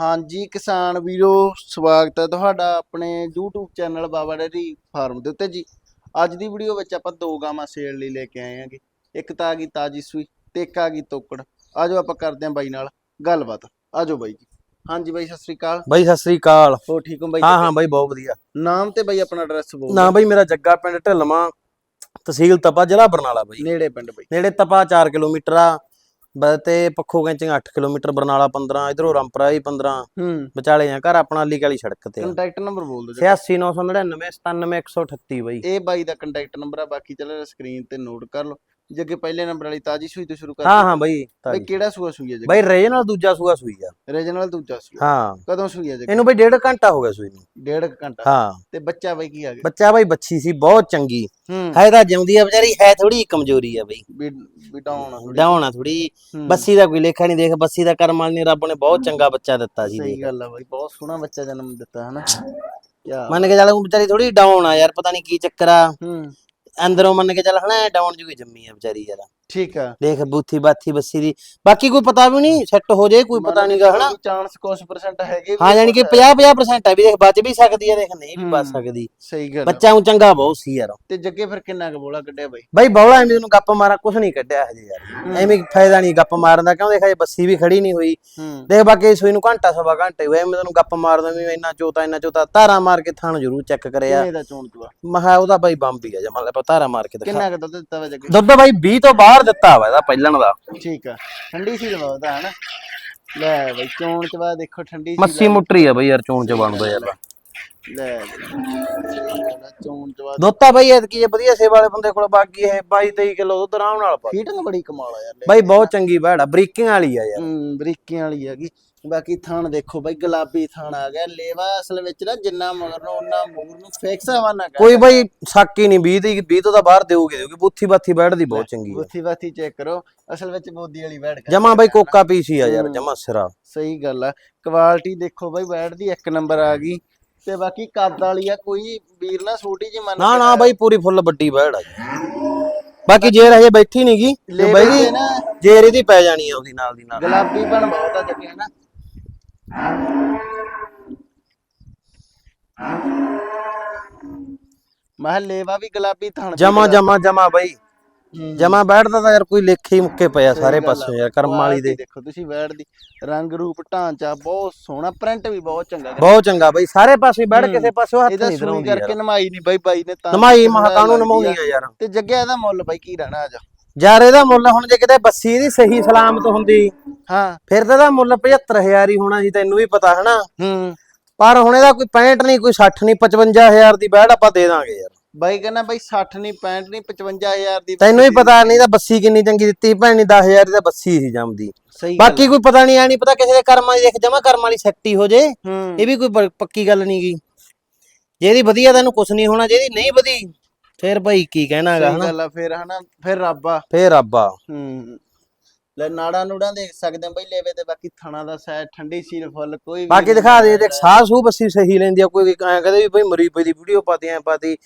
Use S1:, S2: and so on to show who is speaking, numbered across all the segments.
S1: ਹਾਂਜੀ ਕਿਸਾਨ ਵੀਰੋ ਸਵਾਗਤ ਹੈ ਤੁਹਾਡਾ ਆਪਣੇ YouTube channel Baba dairy farm ਦੇ ਉੱਤੇ ਜੀ। ਅੱਜ ਦੀ ਵੀਡੀਓ ਵਿੱਚ ਆਪਾਂ ਦੋ ਗਾਵਾਂ ਸੇਲ ਲਈ ਲੈ ਕੇ ਆਏ ਆਂਗੇ ਇੱਕ ਤਾਂ ਆ ਗਈ ਤਾਜੀ ਸੂਈ ਤੇ ਇੱਕ ਆ ਗਈ ਤੋਕੜ। ਆਜੋ ਆਪਾਂ ਕਰਦੇ ਆਂ ਬਾਈ ਨਾਲ ਗੱਲਬਾਤ। ਆਜੋ ਬਾਈ ਜੀ। ਹਾਂਜੀ ਬਾਈ ਸਤਿ ਸ੍ਰੀ ਅਕਾਲ।
S2: ਬਾਈ ਸਤਿ ਸ੍ਰੀ ਅਕਾਲ।
S1: ਹੋ ਠੀਕ ਹੋ ਬਾਈ?
S2: ਹਾਂ ਹਾਂ ਬਾਈ ਬਹੁਤ ਵਧੀਆ।
S1: ਨਾਮ ਤੇ ਬਾਈ ਆਪਣਾ ਐਡਰੈਸ ਬੋਲ
S2: ਨਾ ਬਾਈ ਮੇਰਾ ਜੱਗਾ ਪਿੰਡ ਢਿਲਵਾਂ ਤਹਿਸੀਲ ਤਪਾ ਜ਼ਿਲ੍ਹਾ ਬਰਨਾਲਾ ਬਾਈ।
S1: ਨੇੜੇ ਪਿੰਡ ਬਾਈ।
S2: ਨੇੜੇ ਤਪਾ 4 ਕਿਲੋਮੀਟਰ ਆ। ਬ- ਤੇ ਪੱਖੋ ਕੈਂਚੀਆਂ 8 ਕਿਲੋਮੀਟਰ ਬਰਨਾਲਾ 15 ਇਧਰੋਂ ਰੰਪਰਾ ਹੀ 15
S1: ਹੂੰ।
S2: ਵਿਚਾਲੇ ਆ ਘਰ ਆਪਣਾ ਅਲੀ ਕਾਲੀ ਸੜਕ ਤੇ
S1: ਕੰਟੈਕਟ ਨੰਬਰ ਬੋਲ ਦਿਓ ਜੀ।
S2: 86999 97138 ਬਾਈ।
S1: ਇਹ ਬਾਈ ਦਾ ਕੰਟੈਕਟ ਨੰਬਰ ਆ ਬਾਕੀ ਚਲੋ ਸਕਰੀਨ ਤੇ ਨੋਟ ਕਰ ਲਓ। ਜੇ ਅੱਗੇ ਪਹਿਲੇ ਨੰਬਰ ਵਾਲੀ ਤਾਜੀ ਸੂਈ ਤੋਂ ਸ਼ੁਰੂ ਕਰ
S2: ਹਾਂ ਹਾਂ। ਬਾਈ
S1: ਬਾਈ ਕਿਹੜਾ ਸੂਆ ਸੂਈ ਹੈ ਜੀ
S2: ਬਾਈ ਰੇ ਨਾਲ ਦੂਜਾ ਸੂਆ ਸੂਈ ਆ।
S1: ਰੀਜਨਲ ਦੂਜਾ ਸੂਆ।
S2: ਹਾਂ।
S1: ਕਦੋਂ ਸੂਈ ਹੈ ਜੀ
S2: ਇਹਨੂੰ ਬਾਈ ਡੇਢ ਘੰਟਾ ਹੋ ਗਿਆ ਸੂਈ ਨੂੰ।
S1: ਡੇਢ ਕੁ ਘੰਟਾ।
S2: ਹਾਂ।
S1: ਤੇ ਬੱਚਾ ਬਾਈ ਕੀ ਆ ਗਿਆ?
S2: ਬੱਚਾ ਬਾਈ ਬੱਚੀ ਸੀ ਬਹੁਤ ਚੰਗੀ।
S1: ਹੂੰ।
S2: ਹੈ ਤਾਂ ਜਿਉਂਦੀ ਆ ਵਿਚਾਰੀ ਹੈ ਥੋੜੀ ਕਮਜ਼ੋਰੀ ਆ ਬਾਈ।
S1: ਵੀ ਵੀ ਡਾਊਨ ਆ ਥੋੜੀ
S2: ਡਾਉਣ ਆ ਥੋੜੀ
S1: ਹੂੰ।
S2: ਬੱਸੀ ਦਾ ਕੋਈ ਲੇਖਾ ਨਹੀਂ ਦੇਖ ਬੱਸੀ ਦਾ ਕਰਮ ਵਾਲੀ ਨੇ ਰੱਬ ਨੇ ਬਹੁਤ ਚੰਗਾ ਬੱਚਾ ਦਿੱਤਾ ਸੀ
S1: ਸਹੀ ਗੱਲ ਆ ਬਾਈ ਬਹੁਤ ਸੋਹਣਾ ਬੱਚਾ ਜਨਮ ਦਿੱਤਾ ਹਨਾ।
S2: ਮੰਨ ਕੇ ਚੱਲ ਉਹ ਵਿਚਾਰੀ ਥੋੜੀ ਡਾਊਨ ਆ ਯਾਰ ਪਤਾ ਨਹੀਂ ਕੀ ਚੱਕਰ ਆ।
S1: ਹੂੰ।
S2: ਅੰਦਰੋਂ ਮੰਨ ਕੇ ਚੱਲ ਹਨਾ ਡਾਊਨ ਜੂਗੀ ਜੰਮੀ ਆ ਵਿਚਾਰੀ ਯਾਰ।
S1: ਠੀਕ ਆ।
S2: ਦੇਖ ਬੂਥੀ ਬਾਥੀ ਬੱਸੀ ਦੀ। ਬਾਕੀ ਕੋਈ ਪਤਾ ਵੀ ਨਹੀਂ ਸੈੱਟ ਹੋ ਜੇ ਕੋਈ ਪਤਾ ਨਹੀਂਗਾ ਹਨਾ।
S1: ਚਾਂਸ ਕੁਝ ਪਰਸੈਂਟ ਹੈਗੇ
S2: ਹਾਂ ਯਾਨੀ ਕਿ 50 50% ਆ ਵੀ ਦੇਖ ਬਚ ਵੀ ਸਕਦੀ ਆ ਦੇਖ ਨਹੀਂ ਵੀ ਬਚ
S1: ਹੂੰ।
S2: ਸਕਦੀ।
S1: ਸਹੀ ਗੱਲ।
S2: ਬੱਚਾ ਉਹ ਚੰਗਾ ਬਹੁਤ ਸੀ ਯਾਰ।
S1: ਤੇ ਜੱਗੇ ਫਿਰ ਕਿੰਨਾ ਕੁ ਬੋਲਾ ਕੱਢਿਆ ਬਾਈ?
S2: ਬਾਈ ਬੌਲਾ ਐਵੇਂ ਉਹਨੂੰ ਗੱਪ ਮਾਰਾ ਕੁਛ ਨਹੀਂ ਕੱਢਿਆ ਹਜੇ ਯਾਰ। ਐਵੇਂ ਫਾਇਦਾ ਨਹੀਂ ਗੱਪ ਮਾਰਨ ਦਾ ਕਿਉਂ ਦੇਖ ਹਜੇ ਬੱਸੀ ਵੀ ਖੜੀ ਨਹੀਂ ਹੋਈ।
S1: ਹੂੰ।
S2: ਦੇਖ ਬਾਕੀ ਸੂਈ ਨੂੰ ਘੰਟਾ ਸਵਾ ਘੰਟੇ ਹੋਏ ਮੈਂ ਤੈਨੂੰ ਗੱਪ ਮਾਰਦਾ ਵੀ ਇੰਨਾ ਚੋਤਾ ਇੰਨਾ ਚੋਤਾ ਧਾਰਾ ਮਾਰ ਕੇ ਥਾਣ ਜ਼ਰੂਰ ਚੈੱਕ ਕਰਿਆ।
S1: ਕਿੰਨੇ ਦਾ ਚੋਣ ਚੁਆ
S2: ਮਹਾ ਉਹਦਾ ਬਾਈ ਬੰਬ ਹੀ ਆ ਜਮਾ ਲੈ ਧਾਰਾ ਮਾਰ ਕੇ ਦਿਖਾ
S1: ਕਿੰਨਾ ਕੁ ਦੁੱਧ ਦਿੱਤਾ ਵਾ ਜੱਗੇ?
S2: ਦੁੱਧ ਬਾਈ 20 ਤੋਂ ਬਾਹਰ ਦਿੱਤਾ ਵਾ ਇਹਦਾ ਪਹਿਲਣ ਦਾ।
S1: ਠੀਕ ਆ ਠੰਡੀ ਸੀ ਲਵਾਉਦਾ ਹਨਾ। ਲੈ ਬਾਈ ਚੋਣ ਚਵਾ ਦੇਖੋ ਠੰਡੀ ਸੀ
S2: ਮੱਸੀ ਮੁੱਟਰੀ ਆ ਬਈ ਯਾਰ ਚੋਣ ਚ ਬਣਦਾ ਯਾਰ।
S1: ਲੈ ਬਈ। ਚੋਣ
S2: ਐਤਕੀ ਇਹ ਵਧੀਆ ਸੇਵਾ ਵਾਲੇ ਬੰਦੇ ਕੋਲ ਬਾਕੀ ਇਹ 22 23 ਕਿਲੋ ਦੁੱਧ ਆਰਾਮ ਨਾਲ ਪਾ
S1: ਫੀਟਿੰਗ ਬੜੀ ਕਮਾਲ ਆ ਯਾਰ ਲੈ।
S2: ਬਾਈ ਬਹੁਤ ਚੰਗੀ ਬੈੜ ਆ ਬਰੀਕਿੰਗ ਵਾਲੀ ਆ ਯਾਰ।
S1: ਹੂੰ ਬਰੀਕੀਆਂ ਵਾਲੀ ਹੈਗੀ ਬਾਕੀ ਥਾਣ ਦੇਖੋ ਬਾਈ ਗੁਲਾਬੀ ਥਾਣ ਆ ਗਿਆ। ਲੇਵਾ ਅਸਲ ਵਿੱਚ ਨਾ ਜਿੰਨਾ ਮਗਰ ਨੂੰ ਉਹਨਾਂ ਮੂਰ ਨੂੰ ਫਿਕਸ ਹਵਾਨਾ ਕਰ
S2: ਕੋਈ ਬਾਈ ਸ਼ੱਕ ਹੀ ਨਹੀਂ 20 ਦੀ 20 ਤੋਂ ਤਾਂ ਬਾਹਰ ਦੇਊਗੀ ਦੇਊਗੀ ਬੁੱਥੀ ਬਾਥੀ ਬੈੜ ਦੀ ਬਹੁਤ ਚੰਗੀ ਆ।
S1: ਬੁੱਥੀ ਬਾਥੀ ਚੈੱਕ ਕਰੋ ਅਸਲ ਵਿੱਚ ਬੋਦੀ ਵਾਲੀ ਬੈਠ ਕਰ
S2: ਜਮਾ ਬਾਈ ਕੋਕਾ ਪੀਸੀ ਆ ਯਾਰ ਜਮਾ ਸਿਰਾ।
S1: ਸਹੀ ਗੱਲ ਆ। ਕੁਆਲਿਟੀ ਦੇਖੋ ਬਾਈ ਬੈਠ ਦੀ ਇੱਕ ਨੰਬਰ ਆ ਗਈ। ਤੇ ਬਾਕੀ ਕੱਦ ਵਾਲੀ ਆ ਕੋਈ ਵੀਰ ਨਾ ਛੋਟੀ ਜੀ ਮੰਨ
S2: ਨਾ ਨਾ ਬਾਈ ਪੂਰੀ ਫੁੱਲ ਵੱਡੀ ਬੈੜ ਆ। ਜੀ। ਬਾਕੀ ਜੇਰ ਹਜੇ ਬੈਠੀ ਨਹੀਂਗੀ
S1: ਲੈ
S2: ਬਾਈ
S1: ਬੈਠੇ ਨਾ।
S2: ਜੇਰ ਇਹਦੀ ਪੈ ਜਾਣੀ ਆ ਉਹਦੀ ਨਾਲ ਦੀ ਨਾਲ।
S1: ਗੁਲਾਬੀ ਬਣ ਬਹੁਤ ਆ ਜੱਗੇ ਨਾ। ਮਹੱਲੇਵਾ ਵੀ ਗੁਲਾਬੀ ਥਣ
S2: ਜਮਾ ਜਮਾ ਜਮਾ ਬਾਈ
S1: ਹੂੰ।
S2: ਜਮਾ ਬੈਠਦਾ ਤਾਂ ਯਾਰ ਕੋਈ ਲੇਖੇ ਹੀ ਮੁੱਕੇ ਪਿਆ ਸਾਰੇ ਪਾਸੇ ਯਾਰ ਕਰਮ ਵਾਲੀ ਦੇ
S1: ਦੇਖੋ ਤੁਸੀਂ ਬੈਠ ਦੀ ਰੰਗ ਰੂਪ ਢਾਂਚਾ ਬਹੁਤ ਸੋਹਣਾ ਪ੍ਰਿੰਟ ਵੀ ਬਹੁਤ ਚੰਗਾ ਕਰਿਆ।
S2: ਬਹੁਤ ਚੰਗਾ ਬਾਈ ਸਾਰੇ ਪਾਸੇ ਬੈਠ
S1: ਹੂੰ।
S2: ਕਿਸੇ ਪਾਸੇ ਹੱਥ
S1: ਇਹਦਾ
S2: ਨਹੀਂ
S1: ਸੂਈ
S2: ਧਰਾਉਂਦੀ
S1: ਕਰਕੇ ਨਮਾਈ ਨਹੀਂ ਬਾਈ ਬਾਈ ਨੇ ਤਾਂ
S2: ਨਮਾਈ
S1: ਕਿੰਨਾ
S2: ਮਹਾ ਕਾਨੂੰ
S1: ਲੱਗਦੀ
S2: ਨਮਾਉਣੀ
S1: ਆ।
S2: ਆ ਯਾਰ
S1: ਤੇ ਜੱਗਿਆ ਇਹਦਾ ਮੁੱਲ ਬਾਈ ਕੀ ਰਹਿਣਾ ਅੱਜ
S2: ਯਾਰ ਇਹਦਾ ਮੁੱਲ ਹੁਣ ਜੇ ਕਿਤੇ ਬੱਸੀ ਇਹਦੀ ਸਹੀ ਸਲਾਮਤ ਹੁੰਦੀ
S1: ਹਾਂ।
S2: ਫਿਰ ਤਾਂ ਇਹਦਾ ਮੁੱਲ 75000 ਹੀ ਹੋਣਾ ਸੀ ਤੈਨੂੰ ਵੀ ਪਤਾ ਹੈ ਨਾ
S1: ਹੂੰ।
S2: ਪਰ ਹੁਣ ਇਹਦਾ ਕੋਈ 65 ਨਹੀਂ ਕੋਈ 60 ਨਹੀਂ 55000 ਦੀ ਬੈੜ ਆਪਾਂ ਦੇ ਦਾਂਗੇ ਯਾਰ।
S1: ਬਾਈ ਕਹਿੰਦਾ ਬਾਈ 60 ਨਹੀਂ 65 ਨਹੀਂ 55000 ਦੀ
S2: ਤੈਨੂੰ ਵੀ ਪਤਾ ਨਹੀਂ ਤਾਂ ਬੱਸੀ ਕਿੰਨੀ ਚੰਗੀ ਦਿੱਤੀ ਭੈਣੀ 10000 ਦੀ ਤਾਂ ਬੱਸੀ ਸੀ ਜੰਮਦੀ।
S1: ਸਹੀ
S2: ਬਾਕੀ ਕੋਈ ਪਤਾ ਨਹੀਂ ਆ ਨਹੀਂ ਪਤਾ ਕਿਸੇ ਦੇ ਕਰਮਾਂ ਦੀ ਦੇਖ ਜਮਾ ਕਰਮਾਂ ਵਾਲੀ ਸੈੱਟੀ ਹੋ ਜੇ। ਇਹ ਵੀ ਕੋਈ ਪੱਕੀ ਗੱਲ ਨਹੀਂ ਗੀ। ਜਿਹਦੀ ਵਧੀਆ ਤਾਂ ਇਹਨੂੰ ਕੁਝ ਨਹੀਂ ਹੋਣਾ ਜਿਹਦੀ ਨਹੀਂ ਵਧੀ ਫਿਰ ਭਾਈ ਕੀ ਕਹਿਣਾ ਹੈਗਾ
S1: ਸਹੀ
S2: ਹਨਾ?
S1: ਗੱਲ ਆ ਫਿਰ ਹਨਾ ਫਿਰ ਰੱਬ ਆ।
S2: ਫੇਰ ਰੱਬ
S1: ਹੂੰ ਲੈ ਨਾੜਾ ਨੂੜਾ ਦੇਖ ਸਕਦੇ ਆ ਬਈ ਲੇਵੇ ਤੇ ਬਾਕੀ ਥਣਾ ਦਾ ਸੈ ਠੰਡੀ ਸੀਲ ਫੁੱਲ ਕੋਈ ਵੀ
S2: ਬਾਕੀ ਦਿਖਾ ਦੇ ਦੇਖ ਸਾਹ ਸੂ ਬੱਸੀ ਸਹੀ ਲੈਂਦੀ ਆ ਕੋਈ ਐ ਕਹਦੇ ਵੀ ਭਾਈ ਮਰੀ ਪਈ ਦੀ ਵੀਡੀਓ ਪਾਤੀ ਐ ਪਾਤੀ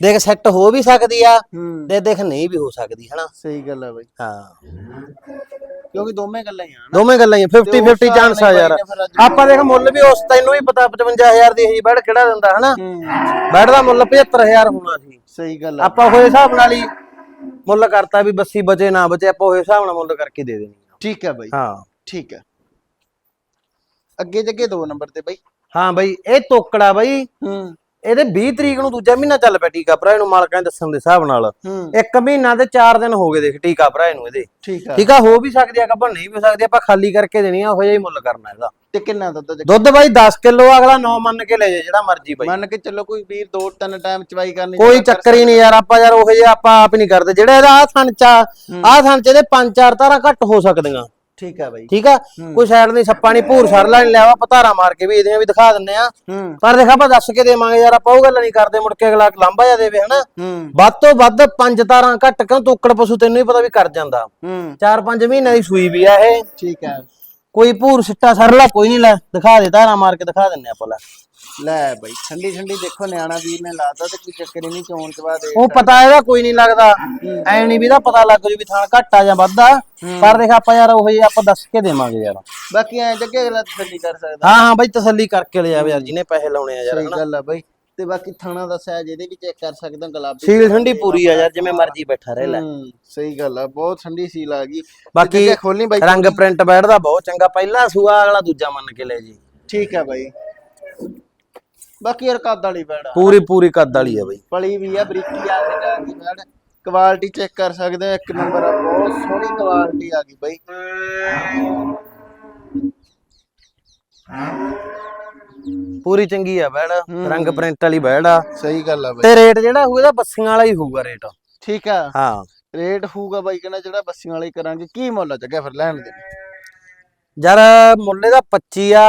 S2: ਦੇਖ ਸੈੱਟ ਹੋ ਵੀ ਸਕਦੀ ਆ
S1: ਹੂੰ।
S2: ਤੇ ਦੇਖ ਨਹੀਂ ਵੀ ਹੋ ਸਕਦੀ ਹਨਾ?
S1: ਸਹੀ ਗੱਲ ਆ ਬਈ।
S2: ਹਾਂ।
S1: ਕਿਉਂਕਿ ਦੋਵੇਂ ਗੱਲਾਂ ਹੀ ਆ ਨਾ।
S2: ਦੋਵੇਂ ਗੱਲਾਂ ਹੀ 50
S1: ਤੇ ਉਸ
S2: 50 ਚਾਂਸ ਆ ਯਾਰ। ਆਪਾਂ ਦੇਖ ਮੁੱਲ ਵੀ ਉਸ ਤੈਨੂੰ ਵੀ ਪਤਾ 55000 ਦੀ ਇਹੀ ਬੈੜ ਕਿਹੜਾ ਦਿੰਦਾ ਹਨਾ?
S1: ਹੂੰ।
S2: ਬੈੜ ਦਾ ਮੁੱਲ 75000 ਹੋਣਾ ਸੀ।
S1: ਸਹੀ ਗੱਲ ਆ।
S2: ਆਪਾਂ ਹੋਏ ਹਿਸਾਬ ਨਾਲ ਹੀ ਮੁੱਲ ਕਰਤਾ ਵੀ ਬੱਸੀ ਬਚੇ ਨਾ ਬਚੇ ਆਪਾਂ ਹੋਏ ਹਿਸਾਬ ਨਾਲ ਮੁੱਲ ਕਰਕੇ ਦੇ ਦੇਣੀ।
S1: ਠੀਕ ਹੈ ਬਾਈ।
S2: ਹਾਂ।
S1: ਠੀਕ ਹੈ ਅੱਗੇ ਜੱਗੇ ਦੋ ਨੰਬਰ ਤੇ ਬਾਈ।
S2: ਹਾਂ ਬਈ ਇਹ ਤੋਕੜਾ ਬਈ।
S1: ਹੂੰ।
S2: ਇਹਦੇ 20 ਤਰੀਕ ਨੂੰ ਦੂਜਾ ਮਹੀਨਾ ਚੱਲ ਪਿਆ ਟੀਕਾ ਭਰਾ ਇਹਨੂੰ ਮਾਲਕਾਂ ਦੇ ਦੱਸਣ ਦੇ ਹਿਸਾਬ ਨਾਲ। ਇੱਕ ਮਹੀਨਾ ਤੇ 4 ਦਿਨ ਹੋ ਗਏ ਦੇਖ ਟੀਕਾ ਭਰਾ ਇਹਨੂੰ ਇਹਦੇ।
S1: ਠੀਕ ਆ।
S2: ਠੀਕ ਆ ਹੋ ਵੀ ਸਕਦੀ ਆ ਕੱਪੜ ਨਹੀਂ ਵੀ ਸਕਦੀ ਆਪਾਂ ਖਾਲੀ ਕਰਕੇ ਦੇਣੀ ਆ ਉਹ ਜਿਹਾ ਹੀ ਮੁੱਲ ਕਰਨਾ ਇਹਦਾ।
S1: ਤੇ ਕਿੰਨਾ ਦੁੱਧ
S2: ਦੁੱਧ ਬਾਈ 10 ਕਿਲੋ ਅਗਲਾ 9 ਮੰਨ ਕੇ ਲੈ ਜੇ ਜਿਹੜਾ ਮਰਜ਼ੀ ਬਾਈ।
S1: ਮੰਨ ਕੇ ਚੱਲੋ ਕੋਈ ਵੀਰ ਦੋ ਤਿੰਨ ਟਾਈਮ ਚਵਾਈ ਕਰਨੀ
S2: ਕੋਈ ਚੱਕਰ ਹੀ ਨਹੀਂ ਯਾਰ ਆਪਾਂ ਯਾਰ ਉਹ ਜਿਹੇ ਆਪਾਂ ਆਪ ਹੀ ਨਹੀਂ ਕਰਦੇ। ਜਿਹੜਾ ਇਹਦਾ ਆ ਥਣ ਚਾ ਆ ਥਣ ਚ ਇਹਦੇ ਪੰਜ ਚਾਰ ਤਾਰਾਂ ਘੱਟ ਹੋ ਸਕਦੀਆਂ।
S1: ਠੀਕ ਆ ਬਾਈ।
S2: ਠੀਕ ਆ? ਕੋਈ ਸਾਈਡ ਦੀ ਸੱਪਾ ਨਹੀਂ ਭੂਰ ਸਰਲਾ ਨਹੀਂ ਲਿਆਵਾ ਪਤਾਰਾ ਮਾਰ ਕੇ ਵੀ ਇਹਦੀਆਂ ਵੀ ਦਿਖਾ ਦਿੰਨੇ ਆ।
S1: ਹੂੰ।
S2: ਪਰ ਦੇਖ ਆਪਾਂ ਦੱਸ ਕੇ ਦੇਵਾਂਗੇ ਯਾਰ ਆਪਾਂ ਉਹ ਗੱਲ ਨਹੀਂ ਕਰਦੇ ਮੁੜ ਕੇ ਅਗਲਾ ਲਾਂਭਾ ਜਾ ਦੇਵੇ ਹਨਾ?
S1: ਹੂੰ।
S2: ਵੱਧ ਤੋਂ ਵੱਧ ਪੰਜ ਤਾਰਾਂ ਘੱਟ ਕਿਉਂ ਤੋਕੜ ਪਸ਼ੂ ਤੈਨੂੰ ਹੀ ਪਤਾ ਵੀ ਕਰ ਜਾਂਦਾ।
S1: ਹੂੰ।
S2: 4-5 ਮਹੀਨਿਆਂ ਦੀ ਸੂਈ ਵੀ ਆ ਇਹ।
S1: ਠੀਕ ਹੈ
S2: ਕੋਈ ਭੂਰ ਸਿੱਟਾ ਸਰਲਾ ਕੋਈ ਨਹੀਂ ਲੈ ਦਿਖਾ ਦੇ ਧਾਰਾ ਮਾਰ ਕੇ ਦਿਖਾ ਦਿੰਨੇ ਆਪਾਂ ਲੈ।
S1: ਲੈ ਬਈ ਠੰਡੀ ਠੰਡੀ ਦੇਖੋ ਨਿਆਣਾ ਵੀਰ ਨੇ ਲਾਤਾ ਤੇ ਕੋਈ ਚੱਕਰ ਹੀ ਨਹੀਂ ਚੋਣ ਚਵਾ ਦੇ
S2: ਉਹ ਪਤਾ ਇਹਦਾ ਕੋਈ ਨਹੀਂ ਲੱਗਦਾ। ਐ ਨਹੀਂ ਵੀ ਇਹਦਾ ਪਤਾ ਲੱਗ ਜੂ ਵੀ ਥਾਂ ਘੱਟਾ ਜਾਂ ਵੱਧਾ ਪਰ ਦੇਖ ਆਪਾਂ ਯਾਰ ਉਹ ਜਿਹੇ ਆਪਾਂ ਦੱਸ ਕੇ ਦੇਵਾਂਗੇ ਯਾਰ।
S1: ਬਾਕੀ ਐ ਜੱਗੇ ਅਗਲਾ ਤਸੱਲੀ ਕਰ ਸਕਦਾ।
S2: ਹਾਂ ਹਾਂ ਬਾਈ ਤਸੱਲੀ ਕਰਕੇ ਲਿਆ ਯਾਰ ਜਿਹਨੇ ਪੈਸੇ ਲਾਉਣੇ ਆ ਯਾਰ
S1: ਸਹੀ ਗੱਲ ਆ ਬਈ। ਤੇ ਬਾਕੀ ਥਾਣਾ ਦਾ ਸਾਈਜ਼ ਇਹਦੇ ਵੀ ਚੈੱਕ ਕਰ ਸਕਦੇ ਗੁਲਾਬੀ
S2: ਸੀਲ ਠੰਡੀ ਪੂਰੀ ਆ ਯਾਰ ਜਿਵੇਂ ਮਰਜ਼ੀ ਬੈਠਾ ਰਹਿ ਲੈ।
S1: ਸਹੀ ਗੱਲ ਆ ਬਹੁਤ ਠੰਡੀ ਸੀਲ ਆ ਗਈ।
S2: ਬਾਕੀ
S1: ਖੋਲਣੀ ਬਾਈ
S2: ਰੰਗ ਪ੍ਰਿੰਟ ਬੈਠਦਾ ਬਹੁਤ ਚੰਗਾ ਪਹਿਲਾ ਸੂਆ ਅਗਲਾ ਦੂਜਾ ਮੰਨ ਕੇ ਲੈ ਜੀ।
S1: ਠੀਕ ਆ ਬਾਈ। ਬਾਕੀ ਯਾਰ ਕੱਦ ਵਾਲੀ ਬੈੜਾ
S2: ਪੂਰੀ ਪੂਰੀ ਕੱਦ ਵਾਲੀ ਆ ਬਾਈ।
S1: ਪਲੀ ਵੀ ਆ ਬਰੀਕੀ ਆ ਕੇ ਜਾ ਗਈ ਬੈੜ ਕੁਆਲਿਟੀ ਚੈੱਕ ਕਰ ਸਕਦੇ ਹੋ ਇੱਕ ਨੰਬਰ ਆ ਬਹੁਤ ਸੋਹਣੀ ਕੁਆਲਿਟੀ ਆ ਗਈ ਬਾਈ।
S2: ਪੂਰੀ ਚੰਗੀ ਆ ਬੈੜ ਰੰਗ ਪ੍ਰਿੰਟ ਵਾਲੀ ਬੈੜ ਆ।
S1: ਸਹੀ ਗੱਲ ਆ ਬਾਈ।
S2: ਤੇ ਰੇਟ ਜਿਹੜਾ ਹੋਊ ਇਹਦਾ ਬੱਸੀਆਂ ਵਾਲਾ ਹੀ ਹੋਊਗਾ ਰੇਟ
S1: ਠੀਕ ਆ।
S2: ਹਾਂ।
S1: ਰੇਟ ਹੋਊਗਾ ਬਾਈ ਕਹਿੰਦਾ ਜਿਹੜਾ ਬੱਸੀਆਂ ਵਾਲੇ ਕਰਾਂਗੇ। ਕੀ ਮੁੱਲ ਆ ਜੱਗਾ ਫਿਰ ਲੈਣ ਦੇ
S2: ਯਾਰ ਮੁੱਲੇ ਦਾ 25 ਆ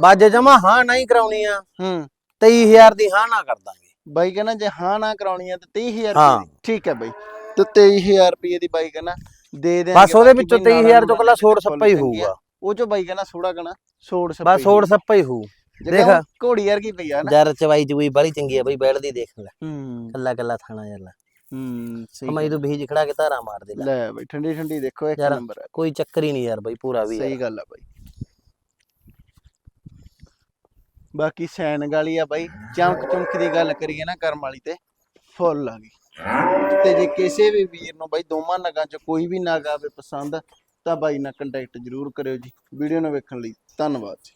S2: ਬਾਜੇ ਜਮਾ ਹਾਂ ਨਹੀਂ ਕਰਾਉਣੀ ਆ।
S1: ਹੂੰ।
S2: 23000 ਦੀ ਹਾਂ ਨਾ ਕਰ ਦਾਂਗੇ।
S1: ਬਾਈ ਕਹਿੰਦਾ ਜੇ ਹਾਂ ਨਾ ਕਰਾਉਣੀ ਆ ਤੇ 23000
S2: ਹਾਂ।
S1: ਰੁਪਏ ਠੀਕ ਹੈ ਬਾਈ। ਤੇ 23000 ਰੁਪਏ ਦੀ ਬਾਈ ਕਹਿੰਦਾ ਦੇ ਦੇ
S2: ਬਸ ਉਹਦੇ ਵਿੱਚੋਂ 23000 ਚੋਂ ਕੱਲਾ ਸੋੜ ਸੱਪਾ ਹੀ ਹੋਊਗਾ।
S1: ਉਹ ਚੋਂ ਬਾਈ ਕਹਿੰਦਾ ਥੋੜਾ ਕਣਾ ਸੋੜ ਸੱਪਾ
S2: ਬਸ ਸੋੜ ਸੱਪਾ ਹੀ ਹੋਊ।
S1: ਦੇਖ। ਘੋੜੀ ਵਰਗੀ ਪਈ ਆ ਨਾ।
S2: ਯਾਰ ਚਵਾਈ ਚੂਈ ਬੜੀ ਚੰਗੀ ਆ ਬਈ ਦੀ ਦੇਖ ਲੈ।
S1: ਹੂੰ।
S2: ਕੱਲਾ ਕੱਲਾ ਥਾਣਾ ਯਾਰ ਲੈ।
S1: ਹੂੰ ਸਹੀ
S2: ਮੈਂ ਬੀਜ ਖੜਾ ਕੇ ਧਾਰਾ ਮਾਰ ਦੇ ਲੈ।
S1: ਲੈ ਬਾਈ ਠੰਡੀ ਠੰਡੀ ਦੇਖੋ ਇੱਕ
S2: ਯਾਰ,
S1: ਨੰਬਰ
S2: ਕੋਈ ਚੱਕਰ ਹੀ ਨਹੀਂ ਯਾਰ ਬਈ ਪੂਰਾ ਵੀ
S1: ਸਹੀ ਗੱਲ ਆ ਬਾਈ। ਬਾਕੀ ਸੈਨ ਗਾਲੀ ਆ ਬਾਈ, ਚਮਕ ਚਮਕ ਦੀ ਗੱਲ ਕਰੀਏ ਨਾ ਕਰਮ ਵਾਲੀ ਤੇ, ਫੁੱਲ ਆ ਗਈ। ਤੇ ਜੇ ਕਿਸੇ ਵੀ ਵੀਰ ਨੂੰ ਬਾਈ ਦੋਵਾਂ ਨਗਾਂ ਚ ਕੋਈ ਵੀ ਨਗ ਆਵੇ ਪਸੰਦ, ਤਾਂ ਬਾਈ ਨਾਲ ਕੰਟੈਕਟ ਜ਼ਰੂਰ ਕਰਿਓ ਜੀ। ਵੀਡੀਓ ਨੂੰ ਵੇਖਣ ਲਈ ਧੰਨਵਾਦ ਜੀ।